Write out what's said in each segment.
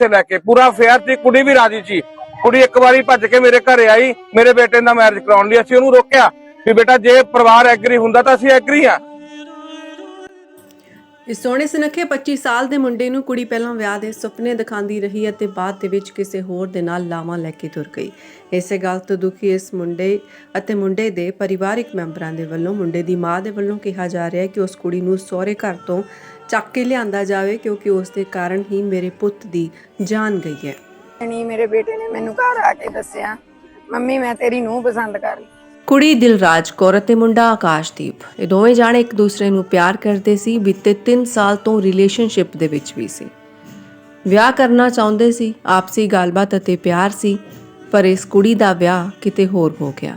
ਤੇ ਲੈ ਕੇ। ਪੂਰਾ ਫੇਅਰ ਤੇ ਕੁੜੀ ਵੀ ਰਾਜੀ ਸੀ। ਕੁੜੀ ਇੱਕ ਵਾਰੀ ਭੱਜ ਕੇ ਮੇਰੇ ਘਰੇ ਆਈ। ਮੇਰੇ ਬੇਟੇ ਦਾ ਮੈਰਿਜ ਕਰਾਉਣ ਲਈ ਅਸੀਂ ਉਹਨੂੰ ਰੋਕਿਆ ਵੀ ਬੇਟਾ, ਜੇ ਪਰਿਵਾਰ ਐਗਰੀ ਹੁੰਦਾ ਤਾਂ ਅਸੀਂ ਐਗਰੀ ਆ। ਇਸ ਸੋਹਣੇ ਸੁਨੱਖੇ 25 ਸਾਲ ਦੇ ਮੁੰਡੇ ਨੂੰ ਕੁੜੀ ਪਹਿਲਾਂ ਵਿਆਹ ਦੇ ਸੁਪਨੇ ਦਿਖਾਉਂਦੀ ਰਹੀ ਅਤੇ ਬਾਅਦ ਦੇ ਵਿੱਚ ਕਿਸੇ ਹੋਰ ਦੇ ਨਾਲ ਲਾਵਾਂ ਲੈ ਕੇ ਤੁਰ ਗਈ। ਇਸੇ ਗੱਲ ਤੋਂ ਦੁਖੀ ਇਸ ਮੁੰਡੇ ਅਤੇ ਮੁੰਡੇ ਦੇ ਪਰਿਵਾਰਿਕ ਮੈਂਬਰਾਂ ਦੇ ਵੱਲੋਂ ਮੁੰਡੇ ਦੀ ਮਾਂ ਦੇ ਵੱਲੋਂ ਕਿਹਾ ਜਾ ਰਿਹਾ ਹੈ ਕਿ ਉਸ ਕੁੜੀ ਨੂੰ ਸਹੁਰੇ ਘਰ ਤੋਂ ਚੱਕ ਕੇ ਲਿਆਂਦਾ ਜਾਵੇ ਕਿਉਂਕਿ ਉਸ ਦੇ ਕਾਰਨ ਹੀ ਮੇਰੇ ਪੁੱਤ ਦੀ ਜਾਨ ਗਈ ਹੈ। ਨਹੀਂ ਮੇਰੇ ਬੇਟੇ ਨੇ ਮੈਨੂੰ ਘਰ ਆ ਕੇ ਦੱਸਿਆ, ਮੰਮੀ ਮੈਂ ਤੇਰੀ ਨੂੰ ਪਸੰਦ ਕਰ ਲਈ। ਕੁੜੀ ਦਿਲਰਾਜ ਕੌਰ ਅਤੇ ਮੁੰਡਾ ਆਕਾਸ਼ਦੀਪ। ਇਹ ਦੋਵੇਂ ਜਾਣੇ ਇੱਕ ਦੂਸਰੇ ਨੂੰ ਪਿਆਰ ਕਰਦੇ ਸੀ, ਬੀਤੇ 3 ਸਾਲ ਤੋਂ ਰਿਲੇਸ਼ਨਸ਼ਿਪ ਦੇ ਵਿੱਚ ਵੀ ਸੀ। ਵਿਆਹ ਕਰਨਾ ਚਾਹੁੰਦੇ ਸੀ, ਆਪਸੀ ਗੱਲਬਾਤ ਅਤੇ ਪਿਆਰ ਸੀ, ਪਰ ਇਸ ਕੁੜੀ ਦਾ ਵਿਆਹ ਕਿਤੇ ਹੋਰ ਹੋ ਗਿਆ।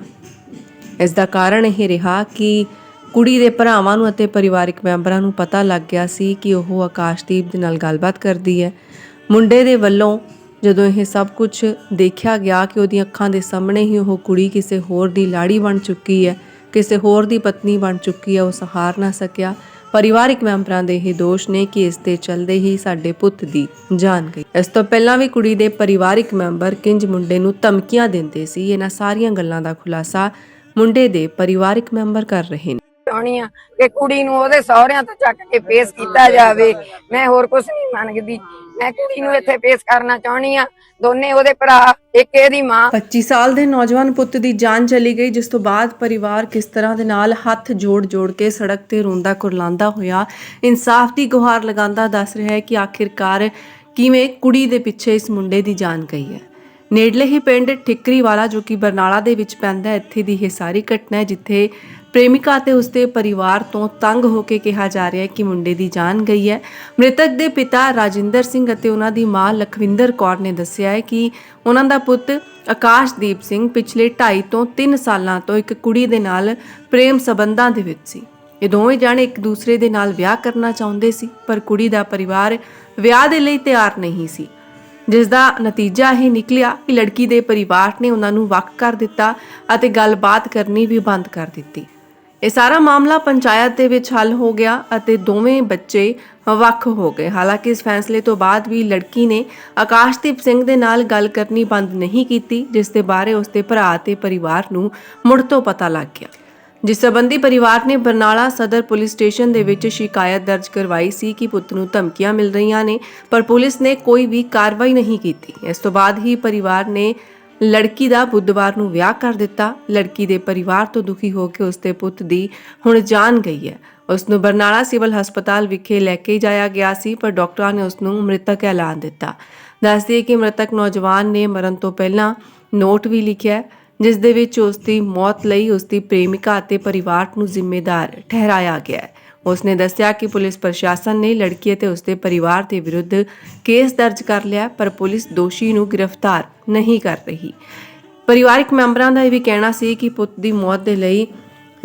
ਇਸ ਦਾ ਕਾਰਨ ਇਹ ਰਿਹਾ ਕਿ ਕੁੜੀ ਦੇ ਭਰਾਵਾਂ ਨੂੰ ਅਤੇ ਪਰਿਵਾਰਕ ਮੈਂਬਰਾਂ ਨੂੰ ਪਤਾ ਲੱਗ ਗਿਆ ਸੀ ਕਿ ਉਹ ਆਕਾਸ਼ਦੀਪ ਦੇ ਨਾਲ ਗੱਲਬਾਤ ਕਰਦੀ ਹੈ। ਮੁੰਡੇ ਦੇ ਵੱਲੋਂ ਜਦੋਂ ਇਹ ਸਭ ਕੁਝ ਦੇਖਿਆ ਗਿਆ ਕਿ ਉਹਦੀਆਂ ਅੱਖਾਂ ਦੇ ਸਾਹਮਣੇ ਹੀ ਉਹ ਕੁੜੀ ਕਿਸੇ ਹੋਰ ਦੀ ਲਾੜੀ ਬਣ ਚੁੱਕੀ ਹੈ, ਕਿਸੇ ਹੋਰ ਦੀ ਪਤਨੀ ਬਣ ਚੁੱਕੀ ਹੈ, ਉਹ ਸਹਾਰ ਨਾ ਸਕਿਆ। ਪਰਿਵਾਰਿਕ ਮੈਂਬਰਾਂ ਦੇ ਇਹ ਦੋਸ਼ ਨੇ ਕਿ ਇਸ ਦੇ ਚਲਦੇ ਹੀ ਸਾਡੇ ਪੁੱਤ ਦੀ ਜਾਨ ਗਈ। ਇਸ ਤੋਂ ਪਹਿਲਾਂ ਵੀ ਕੁੜੀ ਦੇ ਪਰਿਵਾਰਿਕ ਮੈਂਬਰ ਕਿੰਜ ਮੁੰਡੇ ਨੂੰ ਧਮਕੀਆਂ ਦਿੰਦੇ ਸੀ, ਇਹਨਾਂ ਸਾਰੀਆਂ ਗੱਲਾਂ ਦਾ ਖੁਲਾਸਾ ਮੁੰਡੇ ਦੇ ਪਰਿਵਾਰਿਕ ਮੈਂਬਰ ਕਰ ਰਹੇ ਨੇ। ਚਾਹੁੰਦੀ ਆ ਕਿ ਕੁੜੀ ਨੂੰ ਉਹਦੇ ਸਹੁਰਿਆਂ ਤੋਂ ਚੱਕ ਕੇ ਪੇਸ਼ ਕੀਤਾ ਜਾਵੇ, ਮੈਂ ਹੋਰ ਕੁਝ ਨਹੀਂ ਮੰਗਦੀ। ਮੈਂ ਕੁੜੀ ਨੂੰ ਇੱਥੇ ਪੇਸ਼ ਕਰਨਾ ਚਾਹੁੰਦੀ ਆ ਦੋਨੇ ਉਹਦੇ ਭਰਾ ਇੱਕ ਇਹਦੀ ਮਾਂ। 25 ਸਾਲ ਦੇ ਨੌਜਵਾਨ ਪੁੱਤ ਦੀ ਜਾਨ ਚਲੀ ਗਈ ਜਿਸ ਤੋਂ ਬਾਅਦ ਪਰਿਵਾਰ ਕਿਸ ਤਰ੍ਹਾਂ ਦੇ ਨਾਲ ਹੱਥ ਜੋੜ-ਜੋੜ ਕੇ ਸੜਕ ਤੇ ਰੋਂਦਾ ਕੁਰਲਾਉਂਦਾ ਹੋਇਆ ਇਨਸਾਫ ਦੀ ਗੁਹਾਰ ਲਗਾਉਂਦਾ ਦੱਸ ਰਿਹਾ ਹੈ ਕਿ ਆਖਿਰਕਾਰ ਕਿਵੇਂ ਕੁੜੀ ਦੇ ਪਿੱਛੇ ਇਸ ਮੁੰਡੇ ਦੀ ਜਾਨ ਗਈ ਹੈ। ਨੇੜਲੇ ਹੀ ਪਿੰਡ ਠਿਕਰੀ ਵਾਲਾ ਜੋ ਕਿ ਬਰਨਾਲਾ ਦੇ ਵਿੱਚ ਪੈਂਦਾ ਹੈ, ਇੱਥੇ ਦੀ ਇਹ ਸਾਰੀ ਘਟਨਾ ਹੈ ਜਿੱਥੇ ਪ੍ਰੇਮਿਕਾ ਅਤੇ ਉਸਦੇ ਪਰਿਵਾਰ ਤੋਂ ਤੰਗ ਹੋ ਕੇ ਕਿਹਾ ਜਾ ਰਿਹਾ ਹੈ ਕਿ ਮੁੰਡੇ ਦੀ ਜਾਨ ਗਈ ਹੈ। ਮ੍ਰਿਤਕ ਦੇ ਪਿਤਾ ਰਾਜਿੰਦਰ ਸਿੰਘ ਅਤੇ ਉਹਨਾਂ ਦੀ ਮਾਂ ਲਖਵਿੰਦਰ ਕੌਰ ਨੇ ਦੱਸਿਆ ਹੈ ਕਿ ਉਹਨਾਂ ਦਾ ਪੁੱਤ ਆਕਾਸ਼ਦੀਪ ਸਿੰਘ ਪਿਛਲੇ 2.5 ਤੋਂ 3 ਸਾਲਾਂ ਤੋਂ ਇੱਕ ਕੁੜੀ ਦੇ ਨਾਲ ਪ੍ਰੇਮ ਸਬੰਧਾਂ ਦੇ ਵਿੱਚ ਸੀ। ਇਹ ਦੋਵੇਂ ਜਾਣੇ ਇੱਕ ਦੂਸਰੇ ਦੇ ਨਾਲ ਵਿਆਹ ਕਰਨਾ ਚਾਹੁੰਦੇ ਸੀ, ਪਰ ਕੁੜੀ ਦਾ ਪਰਿਵਾਰ ਵਿਆਹ ਦੇ ਲਈ ਤਿਆਰ ਨਹੀਂ ਸੀ। ਜਿਸ ਦਾ ਨਤੀਜਾ ਇਹ ਨਿਕਲਿਆ ਕਿ ਲੜਕੀ ਦੇ ਪਰਿਵਾਰ ਨੇ ਉਹਨਾਂ ਨੂੰ ਵੱਖ ਕਰ ਦਿੱਤਾ ਅਤੇ ਗੱਲਬਾਤ ਕਰਨੀ ਵੀ ਬੰਦ ਕਰ ਦਿੱਤੀ। ਇਹ ਸਾਰਾ ਮਾਮਲਾ ਪੰਚਾਇਤ ਦੇ ਵਿੱਚ ਹੱਲ ਹੋ ਗਿਆ ਅਤੇ ਦੋਵੇਂ ਬੱਚੇ ਵੱਖ ਹੋ ਗਏ। ਹਾਲਾਂਕਿ ਇਸ ਫੈਸਲੇ ਤੋਂ ਬਾਅਦ ਵੀ ਲੜਕੀ ਨੇ ਆਕਾਸ਼ਦੀਪ ਸਿੰਘ ਦੇ ਨਾਲ ਗੱਲ ਕਰਨੀ ਬੰਦ ਨਹੀਂ ਕੀਤੀ, ਜਿਸ ਦੇ ਬਾਰੇ ਉਸਦੇ ਭਰਾ ਤੇ ਪਰਿਵਾਰ ਨੂੰ ਮੁੜ ਤੋਂ ਪਤਾ ਲੱਗ ਗਿਆ। ਜਿਸ ਸਬੰਧੀ ਪਰਿਵਾਰ ਨੇ ਬਰਨਾਲਾ ਸਦਰ ਪੁਲਿਸ ਸਟੇਸ਼ਨ ਦੇ ਵਿੱਚ ਸ਼ਿਕਾਇਤ ਦਰਜ ਕਰਵਾਈ ਸੀ ਕਿ ਪੁੱਤ ਨੂੰ ਧਮਕੀਆਂ ਮਿਲ ਰਹੀਆਂ ਨੇ, ਪਰ ਪੁਲਿਸ ਨੇ ਕੋਈ ਵੀ ਕਾਰਵਾਈ ਨਹੀਂ ਕੀਤੀ। ਇਸ ਤੋਂ ਬਾਅਦ ਹੀ ਪਰਿਵਾਰ ਨੇ ਲੜਕੀ ਦਾ ਬੁੱਧਵਾਰ ਨੂੰ ਵਿਆਹ ਕਰ ਦਿੱਤਾ। ਲੜਕੀ ਦੇ ਪਰਿਵਾਰ ਤੋਂ ਦੁਖੀ ਹੋ ਕੇ ਉਸਦੇ ਪੁੱਤ ਦੀ ਹੁਣ ਜਾਨ ਗਈ ਹੈ। ਉਸ ਨੂੰ ਬਰਨਾਲਾ ਸਿਵਲ ਹਸਪਤਾਲ ਵਿਖੇ ਲੈ ਕੇ ਜਾਇਆ ਗਿਆ ਸੀ, ਪਰ ਡਾਕਟਰਾਂ ਨੇ ਉਸ ਨੂੰ ਮ੍ਰਿਤਕ ਐਲਾਨ ਦਿੱਤਾ। ਦੱਸਦੀ ਹੈ ਕਿ ਮ੍ਰਿਤਕ ਨੌਜਵਾਨ ਨੇ ਮਰਨ ਤੋਂ ਪਹਿਲਾਂ ਨੋਟ ਵੀ ਲਿਖਿਆ ਜਿਸ ਦੇ ਵਿੱਚ ਉਸ ਦੀ ਮੌਤ ਲਈ ਉਸ ਦੀ ਪ੍ਰੇਮਿਕਾ ਅਤੇ ਪਰਿਵਾਰ ਨੂੰ ਜ਼ਿੰਮੇਦਾਰ ਠਹਿਰਾਇਆ ਗਿਆ ਹੈ। ਉਸ ਨੇ ਦੱਸਿਆ ਕਿ ਪੁਲਿਸ ਪ੍ਰਸ਼ਾਸਨ ਨੇ ਲੜਕੀ ਅਤੇ ਉਸ ਦੇ ਪਰਿਵਾਰ ਦੇ ਵਿਰੁੱਧ ਕੇਸ ਦਰਜ ਕਰ ਲਿਆ, ਪਰ ਪੁਲਿਸ ਦੋਸ਼ੀ ਨੂੰ ਗ੍ਰਿਫਤਾਰ ਨਹੀਂ ਕਰ ਰਹੀ। ਪਰਿਵਾਰਕ ਮੈਂਬਰਾਂ ਦਾ ਇਹ ਵੀ ਕਹਿਣਾ ਸੀ ਕਿ ਪੁੱਤ ਦੀ ਮੌਤ ਦੇ ਲਈ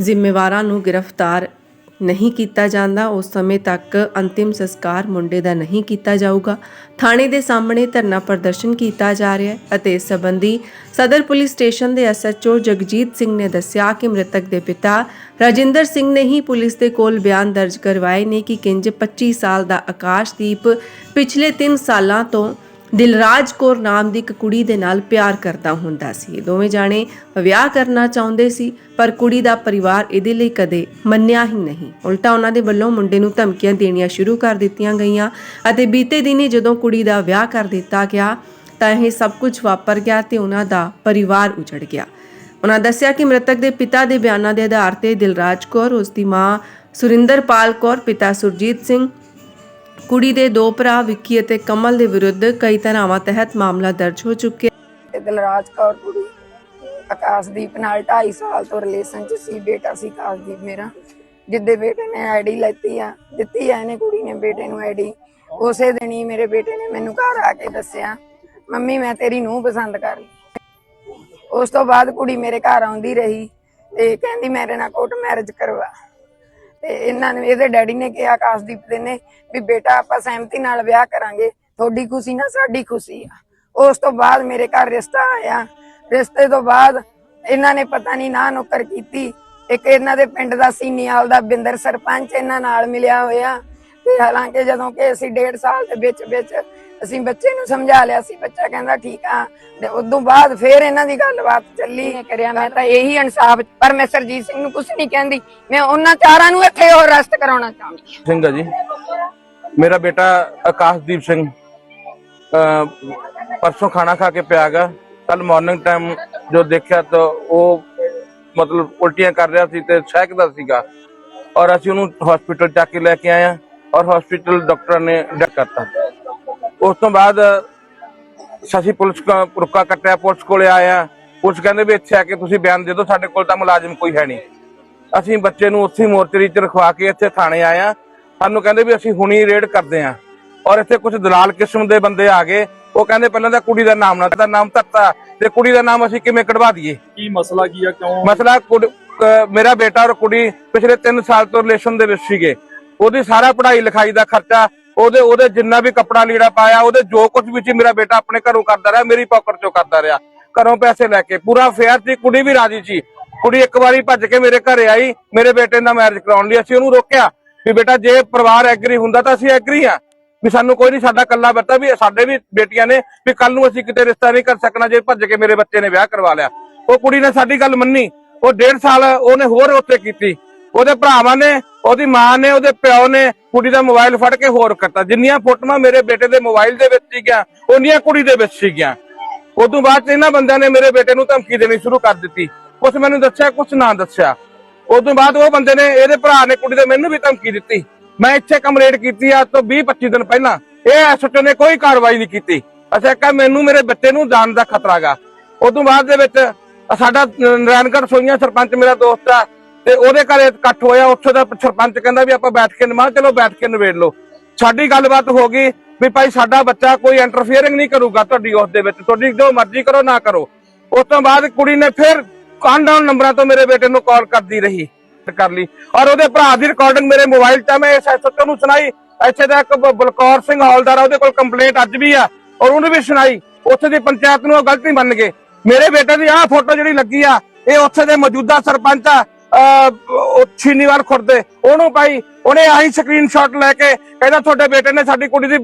ਜ਼ਿੰਮੇਵਾਰਾਂ ਨੂੰ ਗ੍ਰਿਫਤਾਰ ਨਹੀਂ ਕੀਤਾ ਜਾਂਦਾ, ਉਸ ਸਮੇਂ ਤੱਕ ਅੰਤਿਮ ਸੰਸਕਾਰ ਮੁੰਡੇ ਦਾ ਨਹੀਂ ਕੀਤਾ ਜਾਊਗਾ। ਥਾਣੇ ਦੇ ਸਾਹਮਣੇ ਧਰਨਾ ਪ੍ਰਦਰਸ਼ਨ ਕੀਤਾ ਜਾ ਰਿਹਾ ਹੈ ਅਤੇ ਇਸ ਸੰਬੰਧੀ ਸਦਰ ਪੁਲਿਸ ਸਟੇਸ਼ਨ ਦੇ ਐਸਐਚਓ ਜਗਜੀਤ ਸਿੰਘ ਨੇ ਦੱਸਿਆ ਕਿ ਮ੍ਰਿਤਕ ਦੇ ਪਿਤਾ ਰਾਜਿੰਦਰ ਸਿੰਘ ਨੇ ਹੀ ਪੁਲਿਸ ਦੇ ਕੋਲ ਬਿਆਨ ਦਰਜ ਕਰਵਾਏ ਨੇ ਕਿ ਕਿੰਜ 25 ਸਾਲ ਦਾ ਆਕਾਸ਼ਦੀਪ ਪਿਛਲੇ 3 ਸਾਲਾਂ ਤੋਂ ਦਿਲਰਾਜ ਕੌਰ ਨਾਮ ਦੀ ਇੱਕ ਕੁੜੀ ਦੇ ਨਾਲ ਪਿਆਰ ਕਰਦਾ ਹੁੰਦਾ ਸੀ। ਇਹ ਦੋਵੇਂ ਜਾਣੇ ਵਿਆਹ ਕਰਨਾ ਚਾਹੁੰਦੇ ਸੀ, ਪਰ ਕੁੜੀ ਦਾ ਪਰਿਵਾਰ ਇਹਦੇ ਲਈ ਕਦੇ ਮੰਨਿਆ ਹੀ ਨਹੀਂ। ਉਲਟਾ ਉਹਨਾਂ ਦੇ ਵੱਲੋਂ ਮੁੰਡੇ ਨੂੰ ਧਮਕੀਆਂ ਦੇਣੀਆਂ ਸ਼ੁਰੂ ਕਰ ਦਿੱਤੀਆਂ ਗਈਆਂ ਅਤੇ ਬੀਤੇ ਦਿਨੀ ਜਦੋਂ ਕੁੜੀ ਦਾ ਵਿਆਹ ਕਰ ਦਿੱਤਾ ਗਿਆ, ਤਾਂ ਇਹ ਸਭ ਕੁਝ ਵਾਪਰ ਗਿਆ ਤੇ ਉਹਨਾਂ ਦਾ ਪਰਿਵਾਰ ਉਜੜ ਗਿਆ। ਉਹਨਾਂ ਦੱਸਿਆ ਕਿ ਮ੍ਰਿਤਕ ਦੇ ਪਿਤਾ ਦੇ ਬਿਆਨਾਂ ਦੇ ਆਧਾਰ ਤੇ ਦਿਲਰਾਜ ਕੌਰ ਉਸ ਦੀ ਮਾਂ ਸੁਰਿੰਦਰਪਾਲ ਕੌਰ, ਪਿਤਾ ਸੁਰਜੀਤ ਸਿੰਘ ਕੁੜੀ ਦੇ ਦੋ ਭਰਾ, ਵਿੱਕੀ ਅਤੇ ਕਮਲ ਦੇ ਵਿਰੁੱਧ ਕਈ ਧਾਰਾਵਾਂ ਤਹਿਤ ਮਾਮਲਾ ਦਰਜ ਹੋ ਚੁੱਕਿਆ ਤੇ ਦਿਲਰਾਜ ਕੌਰ ਕੁੜੀ, ਆਕਾਸ਼ਦੀਪ ਨਾਲ 2.5 ਸਾਲ ਤੋਂ ਰਿਲੇਸ਼ਨ ਚ ਸੀ। ਬੇਟਾ ਸੀ ਆਕਾਸ਼ਦੀਪ ਮੇਰਾ, ਜਿੱਦੇ ਬੇਟੇ ਨੇ ਆਈਡੀ ਲੈਤੀ ਆ, ਦਿੱਤੀ ਆ ਇਹਨੇ ਕੁੜੀ ਨੇ ਬੇਟੇ ਨੂੰ ਆਈਡੀ ਉਸੇ ਦਿਨ ਹੀ ਮੇਰੇ ਬੇਟੇ ਨੇ ਮੈਨੂੰ ਘਰ ਆ ਕੇ ਦੱਸਿਆ, ਮੰਮੀ, ਮੈਂ ਤੇਰੀ ਨੂੰ ਪਸੰਦ ਕਰ ਲਈ। ਉਸ ਤੋਂ ਬਾਅਦ ਕੁੜੀ ਮੇਰੇ ਘਰ ਆਉਂਦੀ ਰਹੀ ਤੇ ਕਹਿੰਦੀ, ਮੇਰੇ ਨਾਲ ਕੋਰਟ ਮੈਰਿਜ ਕਰਵਾ। ਤੇ ਇਹਨਾਂ ਨੇ, ਇਹਦੇ ਡੈਡੀ ਨੇ ਕਿਹਾ, ਆਕਾਸ਼ਦੀਪ ਦੇ ਨੇ, ਵੀ ਬੇਟਾ ਆਪਾਂ ਸਹਿਮਤੀ ਨਾਲ ਵਿਆਹ ਕਰਾਂਗੇ, ਤੁਹਾਡੀ ਖੁਸ਼ੀ ਨਾਲ ਸਾਡੀ ਖੁਸ਼ੀ ਆ। ਉਸ ਤੋਂ ਬਾਅਦ ਮੇਰੇ ਘਰ ਰਿਸ਼ਤਾ ਆਇਆ। ਰਿਸ਼ਤੇ ਤੋਂ ਬਾਅਦ ਇਹਨਾਂ ਨੇ ਪਤਾ ਨਹੀਂ ਨਾ ਨੁਕਰ ਕੀਤੀ। ਇੱਕ ਇਹਨਾਂ ਦੇ ਪਿੰਡ ਦਾ ਸੀਨੀਆਲ ਦਾ ਬਿੰਦਰ ਸਰਪੰਚ ਇਹਨਾਂ ਨਾਲ ਮਿਲਿਆ ਹੋਇਆ। ਤੇ ਹਾਲਾਂਕਿ ਜਦੋਂ ਕਿ ਅਸੀਂ 1.5 ਸਾਲ ਦੇ ਵਿੱਚ ਵਿੱਚ ਅਸੀਂ ਬੱਚੇ ਨੂੰ ਸਮਝਾ ਲਿਆ ਸੀ ਬੱਚਾ ਕਹਿੰਦਾ ਠੀਕ ਆ ਤੇ ਉਦੋਂ ਬਾਅਦ ਫੇਰ ਇਹਨਾਂ ਦੀ ਗੱਲਬਾਤ ਚੱਲੀ। ਨੇ ਕਰਿਆ ਮੈਂ ਤਾਂ ਇਹੀ ਇਨਸਾਫ ਪਰ ਮੈਂ ਸਰਜੀਤ ਸਿੰਘ ਨੂੰ ਕੁਝ ਨਹੀਂ ਕਹਿੰਦੀ। ਮੈਂ ਉਹਨਾਂ ਚਾਰਾਂ ਨੂੰ ਇੱਥੇ ਹੋਰ ਅਰੈਸਟ ਕਰਾਉਣਾ ਚਾਹੁੰਦੀ ਹਾਂ। ਸਿੰਘ ਜੀ। ਮੇਰਾ ਬੇਟਾ ਆਕਾਸ਼ਦੀਪ ਸਿੰਘ ਪਰਸੋਂ ਖਾਣਾ ਖਾ ਕੇ ਪਿਆ ਗਾ। ਕੱਲ ਮਾਰਨਿੰਗ ਟਾਈਮ ਜੋ ਦੇਖਿਆ ਤਾਂ ਉਹ ਮਤਲਬ ਉਲਟੀਆਂ ਕਰ ਰਿਹਾ ਸੀ ਤੇ ਸਹਿਕਦਾ ਸੀਗਾ। ਔਰ ਅਸੀਂ ਉਹਨੂੰ ਹਸਪੀਟਲ ਚੱਕ ਕੇ ਲੈ ਕੇ ਆਏ ਹਾਂ। ਔਰ ਹਸਪੀਟਲ ਡਾਕਟਰ ਨੇ ਡੈਕ ਕਰਤਾ। ਉਸ ਤੋਂ ਬਾਅਦ ਅਸੀਂ ਪੁਲਿਸ ਕੋ ਰੁਕਾ ਕੱਟਿਆ ਪੁਲਿਸ ਕੋਲੇ ਆਇਆ। ਪੁਲਿਸ ਕਹਿੰਦੇ ਵੀ ਇੱਥੇ ਆ ਕੇ ਤੁਸੀਂ ਬਿਆਨ ਦੇ ਦਿਓ ਸਾਡੇ ਕੋਲ ਤਾਂ ਮੁਲਾਜ਼ਮ ਕੋਈ ਹੈ ਨਹੀਂ। ਅਸੀਂ ਬੱਚੇ ਨੂੰ ਉੱਥੇ ਮੋਰਚਰੀ 'ਚ ਰਖਵਾ ਕੇ ਇੱਥੇ ਥਾਣੇ ਆਏ ਆ ਸਾਨੂੰ ਕਹਿੰਦੇ ਵੀ ਅਸੀਂ ਹੁਣੀ ਰੇਡ ਕਰਦੇ ਆ ਔਰ ਇੱਥੇ ਕੁਝ ਦਲਾਲ ਕਿਸਮ ਦੇ ਬੰਦੇ ਆ ਗਏ। ਉਹ ਕਹਿੰਦੇ ਪਹਿਲਾਂ ਤਾਂ ਕੁੜੀ ਦਾ ਨਾਮ ਨਾ ਦਾ ਨਾਮ ਧੱਤਾ ਤੇ ਕੁੜੀ ਦਾ ਨਾਮ ਅਸੀਂ ਕਿਵੇਂ ਕਢਵਾ ਦਈਏ? ਕੀ ਮਸਲਾ ਕੀ ਆ ਕਿਉਂ? ਮਸਲਾ ਮੇਰਾ ਬੇਟਾ ਔਰ ਕੁੜੀ ਪਿਛਲੇ 3 ਸਾਲ ਤੋਂ ਰਿਲੇਸ਼ਨ ਦੇ ਵਿੱਚ ਸੀਗੇ। ਉਹਦੀ ਸਾਰਾ ਪੜ੍ਹਾਈ ਲਿਖਾਈ ਦਾ ਖਰਚਾ ਉਹਦੇ ਉਹਦੇ ਜਿੰਨਾ ਵੀ ਕੱਪੜਾ ਲੀੜਾ ਪਾਇਆ, ਉਹਦੇ ਜੋ ਕੁਝ ਵੀ ਸੀ, ਮੇਰਾ ਬੇਟਾ ਆਪਣੇ ਘਰੋਂ ਕਰਦਾ ਰਿਹਾ, ਮੇਰੀ ਪਾਕਟ ਚੋਂ ਕਰਦਾ ਰਿਹਾ, ਘਰੋਂ ਪੈਸੇ ਲੈ ਕੇ। ਪੂਰਾ ਫੇਅਰ ਸੀ ਕੁੜੀ ਵੀ ਰਾਜੀ ਸੀ। ਕੁੜੀ ਇੱਕ ਵਾਰੀ ਭੱਜ ਕੇ ਮੇਰੇ ਘਰੇ ਆਈ, ਮੇਰੇ ਬੇਟੇ ਦਾ ਮੈਰਿਜ ਕਰਾਉਣ ਲਈ ਅਸੀਂ ਉਹਨੂੰ ਰੋਕਿਆ ਵੀ ਬੇਟਾ ਜੇ ਪਰਿਵਾਰ ਐਗਰੀ ਹੁੰਦਾ ਤਾਂ ਅਸੀਂ ਐਗਰੀ ਆ ਵੀ ਸਾਨੂੰ ਕੋਈ ਨਹੀਂ ਸਾਡਾ ਕੱਲਾ ਬੱਚਾ ਵੀ, ਸਾਡੇ ਵੀ ਬੇਟੀਆਂ ਨੇ ਵੀ ਕੱਲ ਨੂੰ ਅਸੀਂ ਕਿਤੇ ਰਿਸ਼ਤਾ ਨਹੀਂ ਕਰ ਸਕਣਾ, ਜੇ ਭੱਜ ਕੇ ਮੇਰੇ ਬੱਚੇ ਨੇ ਵਿਆਹ ਕਰਵਾ ਲਿਆ। ਉਹ ਕੁੜੀ ਨੇ ਸਾਡੀ ਗੱਲ ਮੰਨੀ। ਉਹ ਡੇਢ ਸਾਲ ਉਹਨੇ ਹੋਰ ਉੱਤੇ ਕੀਤੀ। ਉਹਦੇ ਭਰਾਵਾਂ ਨੇ, ਉਹਦੀ ਮਾਂ ਨੇ, ਉਹਦੇ ਪਿਓ ਨੇ ਕੁੜੀ ਦਾ ਮੋਬਾਈਲ ਫੜ ਕੇ ਹੋਰ ਕਰਤਾ। ਜਿੰਨੀਆਂ ਫੋਟੋਆਂ ਮੇਰੇ ਬੇਟੇ ਦੇ ਮੋਬਾਈਲ ਦੇ ਵਿੱਚ ਸੀਗੀਆਂ, ਉਹਨੀਆਂ ਕੁੜੀ ਦੇ ਵਿੱਚ ਸੀਗੀਆਂ। ਉਦੋਂ ਬਾਅਦ ਇਹਨਾਂ ਬੰਦਿਆਂ ਨੇ ਮੇਰੇ ਬੇਟੇ ਨੂੰ ਧਮਕੀ ਦੇਣੀ ਸ਼ੁਰੂ ਕਰ ਦਿੱਤੀ। ਕੁਛ ਮੈਨੂੰ ਦੱਸਿਆ, ਕੁਛ ਨਾ ਦੱਸਿਆ। ਉਦੋਂ ਬਾਅਦ ਉਹ ਬੰਦੇ ਨੇ, ਇਹਦੇ ਭਰਾ ਨੇ ਕੁੜੀ ਦੇ ਮੈਨੂੰ ਵੀ ਧਮਕੀ ਦਿੱਤੀ। ਮੈਂ ਇੱਥੇ ਕੰਪਲੇਂਟ ਕੀਤੀ ਆ ਤੋਂ 20 25 ਦਿਨ ਪਹਿਲਾਂ। ਇਹ ਐਸਓਟੀ ਨੇ ਕੋਈ ਕਾਰਵਾਈ ਨਹੀਂ ਕੀਤੀ। ਅੱਛਾ ਕਹ ਮੈਨੂੰ ਮੇਰੇ ਬੱਚੇ ਨੂੰ ਜਾਨ ਦਾ ਖਤਰਾ ਗਾ। ਉਦੋਂ ਬਾਅਦ ਦੇ ਵਿੱਚ ਸਾਡਾ ਨਰਾਇਣਗੜ੍ਹ ਸੋਈਆਂ ਸਰਪੰਚ ਮੇਰਾ ਦੋਸਤ ਆ ਤੇ ਉਹਦੇ ਘਰੇ ਇਕੱਠ ਹੋਇਆ, ਉੱਥੇ ਦਾ ਸਰਪੰਚ ਕਹਿੰਦਾ ਵੀ ਆਪਾਂ ਬੈਠ ਕੇ ਨਿਮਾ ਚਲੋ ਬੈਠ ਕੇ ਨਿਬੇੜ ਲਓ। ਸਾਡੀ ਗੱਲਬਾਤ ਹੋ ਗਈ ਵੀ ਭਾਈ ਸਾਡਾ ਬੱਚਾ ਕੋਈ ਇੰਟਰਫੀਅਰਿੰਗ ਨਹੀਂ ਕਰੂਗਾ ਤੁਹਾਡੀ ਉਸ ਦੇ ਵਿੱਚ। ਤੁਹਾਡੀ ਜੋ ਮਰਜ਼ੀ ਕਰੋ, ਨਾ ਕਰੋ। ਉਸ ਤੋਂ ਬਾਅਦ ਕੁੜੀ ਨੇ ਫਿਰ ਅਨਡਾਊਨ ਨੰਬਰਾਂ ਤੋਂ ਮੇਰੇ ਬੇਟੇ ਨੂੰ ਕਾਲ ਕਰਦੀ ਰਹੀ, ਕਰ ਲਈ। ਔਰ ਉਹਦੇ ਭਰਾ ਦੀ ਰਿਕਾਰਡਿੰਗ ਮੇਰੇ ਮੋਬਾਈਲ ਚ ਮੈਂ ਇਸ ਐਸਓਟੀ ਨੂੰ ਸੁਣਾਈ। ਇੱਥੇ ਦਾ ਇੱਕ ਬਲਕੌਰ ਸਿੰਘ ਹੌਲਦਾਰ ਆ, ਉਹਦੇ ਕੋਲ ਕੰਪਲੇਂਟ ਅੱਜ ਵੀ ਆ, ਔਰ ਉਹਨੂੰ ਵੀ ਸੁਣਾਈ। ਉੱਥੇ ਦੀ ਪੰਚਾਇਤ ਨੂੰ ਉਹ ਗਲਤੀ ਮੰਨ ਗਏ। ਮੇਰੇ ਬੇਟੇ ਦੀ ਆਹ ਫੋਟੋ ਜਿਹੜੀ ਲੱਗੀ ਆ, ਇਹ ਉੱਥੇ ਦੇ ਮੌਜੂਦਾ ਸਰਪੰਚ ਆ ਛੀਨੀਵਾਲ ਖੁਰਦੇ। ਉਹਨੂੰ ਪਾਈ ਉਹਨੇ ਆਹੀ ਸਕਰੀਨਸ਼ਾਟ ਲੈ ਕੇ ਕਹਿੰਦਾ, ਤੁਹਾਡੇ ਬੇਟੇ ਨੇ ਸਾਡੀ ਕੁੜੀ ਦੀ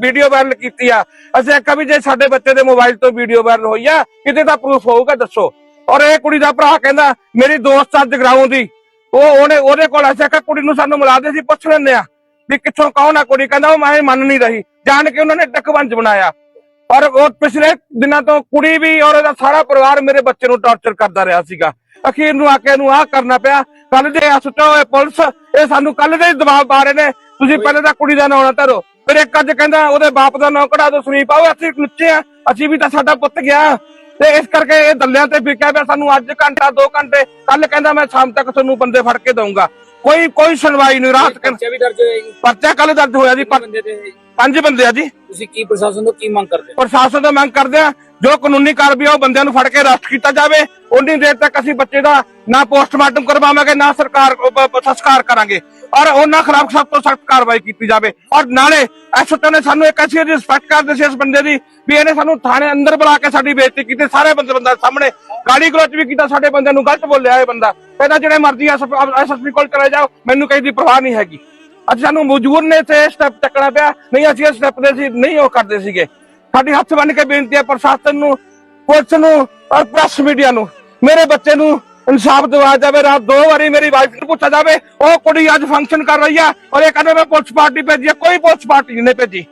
ਵੀਡੀਓ ਵਾਇਰਲ ਕੀਤੀ ਆ। ਅਸੀਂ ਆਖਿਆ ਵੀ ਜੇ ਸਾਡੇ ਬੱਚੇ ਦੇ ਮੋਬਾਈਲ ਤੋਂ ਵੀਡੀਓ ਵਾਇਰਲ ਹੋਈ ਆ, ਕਿਤੇ ਤਾਂ ਪ੍ਰੂਫ ਹੋਊਗਾ, ਦੱਸੋ? ਔਰ ਇਹ ਕੁੜੀ ਦਾ ਭਰਾ ਕਹਿੰਦਾ, ਮੇਰੀ ਦੋਸਤ ਆ ਜਗਰਾਉਂ ਦੀ। ਉਹ, ਉਹਨੇ, ਉਹਦੇ ਕੋਲ ਅਸੀਂ ਆਖਿਆ, ਕੁੜੀ ਨੂੰ ਸਾਨੂੰ ਮਿਲਾ ਦੇ ਸੀ ਪੁੱਛ ਲੈਂਦੇ ਆ ਵੀ ਕਿੱਥੋਂ, ਕੌਣ ਆ ਕੁੜੀ? ਕਹਿੰਦਾ, ਉਹ ਮੈਂ ਮੰਨ ਨਹੀਂ ਰਹੀ। ਜਾਣ ਕੇ ਉਹਨਾਂ ਨੇ ਟਕਵੰਜ ਬਣਾਇਆ। ਔਰ ਉਹ ਪਿਛਲੇ ਦਿਨਾਂ ਤੋਂ ਕੁੜੀ ਵੀ ਔਰ ਉਹਦਾ ਸਾਰਾ ਪਰਿਵਾਰ ਮੇਰੇ ਬੱਚੇ ਨੂੰ ਟੌਰਚਰ ਕਰਦਾ ਰਿਹਾ ਸੀਗਾ। ਅਖੀਰ ਨੂੰ ਆ ਕੇ ਇਹਨੂੰ ਆਹ ਕਰਨਾ ਪਿਆ। ਕੱਲ ਦੇ ਸੁੱਟੋ ਹੋਏ ਪੁਲਿਸ, ਇਹ ਸਾਨੂੰ ਕੱਲ ਦੇ ਦਬਾਅ ਪਾ ਰਹੇ ਨੇ। ਤੁਸੀਂ ਪਹਿਲਾਂ ਤਾਂ ਕੁੜੀ ਦਾ ਨਾਂ ਨਾ ਧਰੋ। ਫਿਰ ਇੱਕ ਅੱਜ ਕਹਿੰਦਾ, ਉਹਦੇ ਬਾਪ ਦਾ ਨਾਂ ਕਢਾ ਦਿਓ ਸੁਨੀਪ ਆਓ ਅਸੀਂ ਨੁੱਚੇ ਆ। ਅਸੀਂ ਵੀ ਤਾਂ ਸਾਡਾ ਪੁੱਤ ਗਿਆ। ਤੇ ਇਸ ਕਰਕੇ ਇਹ ਦੱਲਿਆਂ ਤੇ ਫਿੱਕਿਆ ਪਿਆ। ਸਾਨੂੰ ਅੱਜ ਘੰਟਾ 2 ਘੰਟੇ ਕੱਲ ਕਹਿੰਦਾ ਮੈਂ ਸ਼ਾਮ ਤੱਕ ਤੁਹਾਨੂੰ ਬੰਦੇ ਫੜ ਕੇ ਦਊਂਗਾ। ਕੋਈ ਕੋਈ ਸੁਣਵਾਈ ਨਹੀਂ ਰਾਤ ਕਰ ਬੱਚਾ ਵੀ ਦਰਜ ਹੋਇਆ ਜੀ? ਪਰਚਾ ਕੱਲ ਦਰਜ ਹੋਇਆ ਜੀ ਪਰ- ਬੰਦੇ ਤੇ ਪੰਜ ਬੰਦੇ ਆ ਜੀ। ਤੁਸੀਂ ਕੀ ਪ੍ਰਸ਼ਾਸਨ ਤੋਂ ਕੀ ਮੰਗ ਕਰਦੇ ਹੋ? ਪ੍ਰਸ਼ਾਸਨ ਤੋਂ ਮੰਗ ਕਰਦੇ ਆ ਜੋ ਕਾਨੂੰਨੀ ਕਾਰਵਾਈ ਆ ਉਹ ਬੰਦਿਆਂ ਨੂੰ ਫੜ ਕੇ ਅਰੈਸਟ ਕੀਤਾ ਜਾਵੇ। ਉਨੀ ਦੇਰ ਤੱਕ ਅਸੀਂ ਬੱਚੇ ਦਾ ਨਾ ਪੋਸਟਮਾਰਟਮ ਕਰਵਾਵਾਂਗੇ ਨਾ ਸਰਕਾਰ ਬ- ਬ- ਸੰਸਕਾਰ ਕਰਾਂਗੇ। ਔਰ ਉਹਨਾਂ ਖਿਲਾਫ ਸਖਤ ਤੋਂ ਸਖਤ ਕਾਰਵਾਈ ਕੀਤੀ ਜਾਵੇ। ਔਰ ਨਾਲੇ ਐਸਓਟੀ ਨੇ ਸਾਨੂੰ ਇੱਕ ਐਸੀ ਰਿਸਪੈਕਟ ਕਰਦੇ ਸੀ ਇਸ ਬੰਦੇ ਦੀ ਵੀ ਇਹਨੇ ਸਾਨੂੰ ਥਾਣੇ ਅੰਦਰ ਬੁਲਾ ਕੇ ਸਾਡੀ ਬੇਇੱਜ਼ਤੀ ਕੀਤੀ ਸਾਰੇ ਬੰਦੇ ਬੰਦਾ ਸਾਹਮਣੇ। ਗਾਲੀ ਗਲੋਚ ਵੀ ਕੀਤਾ, ਸਾਡੇ ਬੰਦੇ ਨੂੰ ਗਲਤ ਬੋਲਿਆ ਇਹ ਬੰਦਾ। ਕਹਿੰਦਾ ਜਿਹੜੇ ਮਰਜ਼ੀ ਐਸਐਸਪੀ ਕੋਲ ਚਲੇ ਜਾਓ, ਮੈਨੂੰ ਕਿਸੇ ਦੀ ਪਰਵਾਹ ਨਹੀਂ ਹੈਗੀ। ਅੱਜ ਸਾਨੂੰ ਮਜਬੂਰ ਨੇ ਤੇ ਸਟੈਪ ਟੱਕਣਾ ਪਿਆ। ਨਹੀਂ, ਅਸੀਂ ਇਸ ਸਟੈਪ ਦੇ ਸੀ ਨਹੀਂ ਉਹ ਕਰਦੇ ਸੀਗੇ। ਸਾਡੀ ਹੱਥ ਬੰਨ ਕੇ ਬੇਨਤੀ ਹੈ ਪ੍ਰਸ਼ਾਸਨ ਨੂੰ, ਪੁਲਿਸ ਨੂੰ ਔਰ ਪ੍ਰੈਸ ਮੀਡੀਆ ਨੂੰ, ਮੇਰੇ ਬੱਚੇ ਨੂੰ ਇਨਸਾਫ ਦਿਵਾਇਆ ਜਾਵੇ। ਰਾਤ ਦੋ ਵਾਰੀ ਮੇਰੀ ਵਾਈਫ ਨੂੰ ਪੁੱਛਿਆ ਜਾਵੇ, ਉਹ ਕੁੜੀ ਅੱਜ ਫੰਕਸ਼ਨ ਕਰ ਰਹੀ ਆ ਔਰ ਇਹ ਕਹਿੰਦੇ ਮੈਂ ਪੁਲਿਸ ਪਾਰਟੀ ਭੇਜੀ ਕੋਈ ਪੁਲਿਸ ਪਾਰਟੀ ਨਹੀਂ ਭੇਜੀ।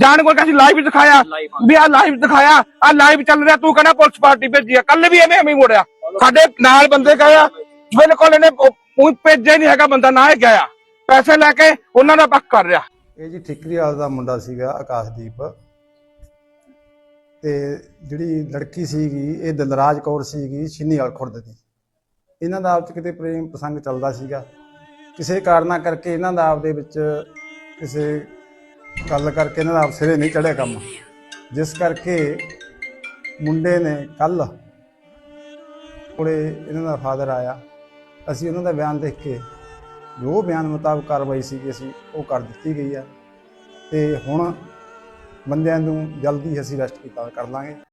ਜਾਣ ਕੋਲ ਅਸੀਂ ਲਾਈਵ ਦਿਖਾਇਆ ਵੀ ਆ ਲਾਈਵ ਦਿਖਾਇਆ ਆ ਲਾਈਵ ਚੱਲ ਰਿਹਾ ਤੂੰ ਕਹਿੰਦਾ ਪੁਲਿਸ ਪਾਰਟੀ ਭੇਜੀ ਆ ਕੱਲ ਵੀ ਐਵੇਂ ਐਵੇਂ ਮੋੜਿਆ। ਸਾਡੇ ਨਾਲ ਬੰਦੇ ਗਏ ਆ ਬਿਲਕੁਲ ਇਹਨੇ ਉਹ ਭੇਜਿਆ ਨਹੀਂ ਹੈਗਾ ਬੰਦਾ ਨਾ ਹੀ ਗਿਆ। ਪੈਸੇ ਲੈ ਕੇ ਉਹਨਾਂ ਦਾ ਪੱਕ ਕਰ ਰਿਹਾ। ਇਹ ਜੀ ਠਿਕਰੀਵਾਲ ਦਾ ਮੁੰਡਾ ਸੀਗਾ ਆਕਾਸ਼ਦੀਪ। ਤੇ ਜਿਹੜੀ ਲੜਕੀ ਸੀਗੀ ਇਹ ਦਲਰਾਜ ਕੌਰ ਸੀਗੀ ਛਿੰਨੀਵਾਲ ਖੁਰਦ ਦੀ। ਇਹਨਾਂ ਦਾ ਆਪਸ 'ਚ ਕਿਤੇ ਪ੍ਰੇਮ ਪ੍ਰਸੰਗ ਚੱਲਦਾ ਸੀਗਾ। ਕਿਸੇ ਕਾਰਨਾਂ ਕਰਕੇ ਇਹਨਾਂ ਦਾ ਆਪਦੇ ਵਿੱਚ ਕਿਸੇ ਗੱਲ ਕਰਕੇ ਇਹਨਾਂ ਦਾ ਆਪ ਸਿਰੇ ਨਹੀਂ ਚੜਿਆ ਕੰਮ। ਜਿਸ ਕਰਕੇ ਮੁੰਡੇ ਨੇ ਕੱਲ ਕੋਲੇ ਇਹਨਾਂ ਦਾ ਫਾਦਰ ਆਇਆ। ਅਸੀਂ ਉਹਨਾਂ ਦਾ ਬਿਆਨ ਦੇਖ ਕੇ ਜੋ ਬਿਆਨ ਮੁਤਾਬਕ ਕਾਰਵਾਈ ਸੀਗੀ ਅਸੀਂ ਉਹ ਕਰ ਦਿੱਤੀ ਗਈ ਆ। ਤੇ ਹੁਣ ਬੰਦਿਆਂ ਨੂੰ ਜਲਦੀ ਅਸੀਂ ਅਰੈਸਟ ਕੀਤਾ, ਕਰ ਲਾਂਗੇ।